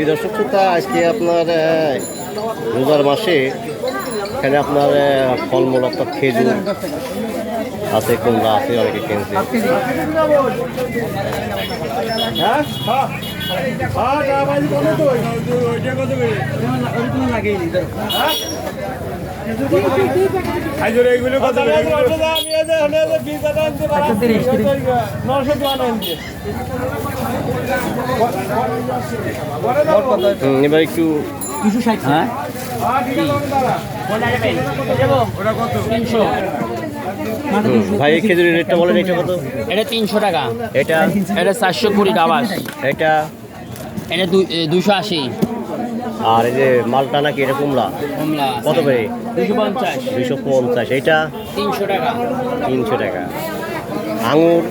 দর্শক শ্রোতা আজকে আপনার রোজার মাসে এখানে আপনার ফলমূল অর্থাৎ খেজুর আছে কুমড়া আছে, অনেকে কিনছে। হাইজোর হুম, এবার একটু হ্যাঁ? হুম, ভাই এই খেজুরের রেটটা বলেন এটা কত? এটা তিনশো টাকা। এটা? এটা চারশো কুড়ি ডাবাস এটা? এটা দুশো আশি। আর এই যে মালটা নাকি এটা কুমড়া? কত করে? দুশো পঞ্চাশ। এটা তিনশো টাকা। তিনশো টাকা। আঙুর?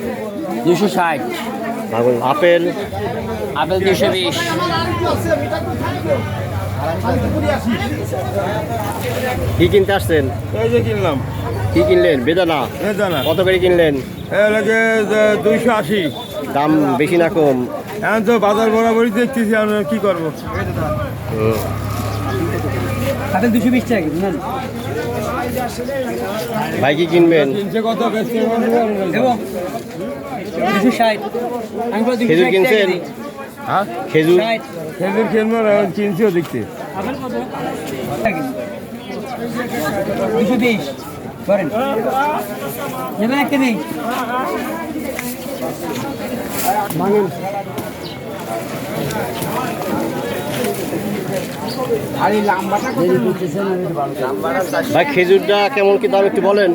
দুশো ষাট। আঙুর। আপেল? আপেল দুশো বিশ। কি কিনতে আসছেন? এই যে কিনলাম। কি কিনলেন? বেদানা? জানা কত করে কিনলেন? দুইশো আশি। দাম বেশি না কম? এখন তো বাজার বরাবরই দেখতেছি আমরা কি করব। আপেল দুশো বিশ টাকা বুঝলেন ভাই কি কিনবেন? কিনছে কত বেচছে কত? এবং দুশো ষাট। আমি খেজুর কিনছেন? দিই। হ্যাঁ? খেজুর? খেজুর কিনবো এখন কিনছিও দেখতে আপেল কত টাকা। দুশো বিশ। করেন নেবেন একটা নেই। ভাই খেজুরটা কেমন কি দাম একটু বলেন?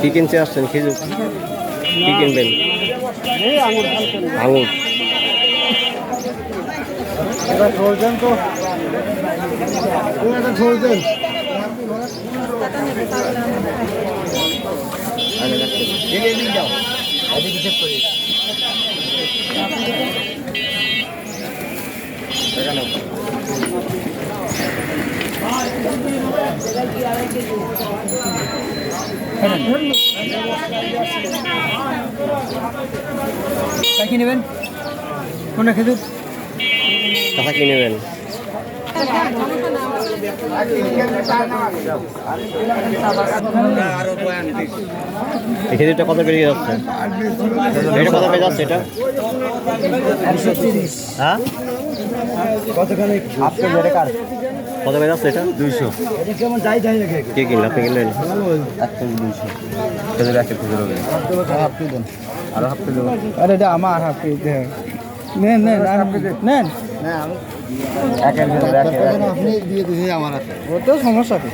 কি কিনতে আসছেন খেজুর? কি কিনবেন? আঙুর কি নেবেন? কোনটা খেজুর কাঁথা কি নেবেন খেজুরটা কত করে যাচ্ছে? এটা কত করে যাচ্ছে এটা? হ্যাঁ? কতখানি? আপনি যেটা কার? কত করে যাচ্ছে এটা? দুইশো। এটা কেমন যাই যাই রেখে কে কিনলেন আপনি কিনলেন? এক কেজি দুইশো খেজুর এক কেজি হবে। আরও হাফ কেজি আরে এটা আমার হাফ পেতে নেন। নেন নেন এক এক আপনি দিয়ে দিয়েছি আমার হাতে। তো সমস্যা কি?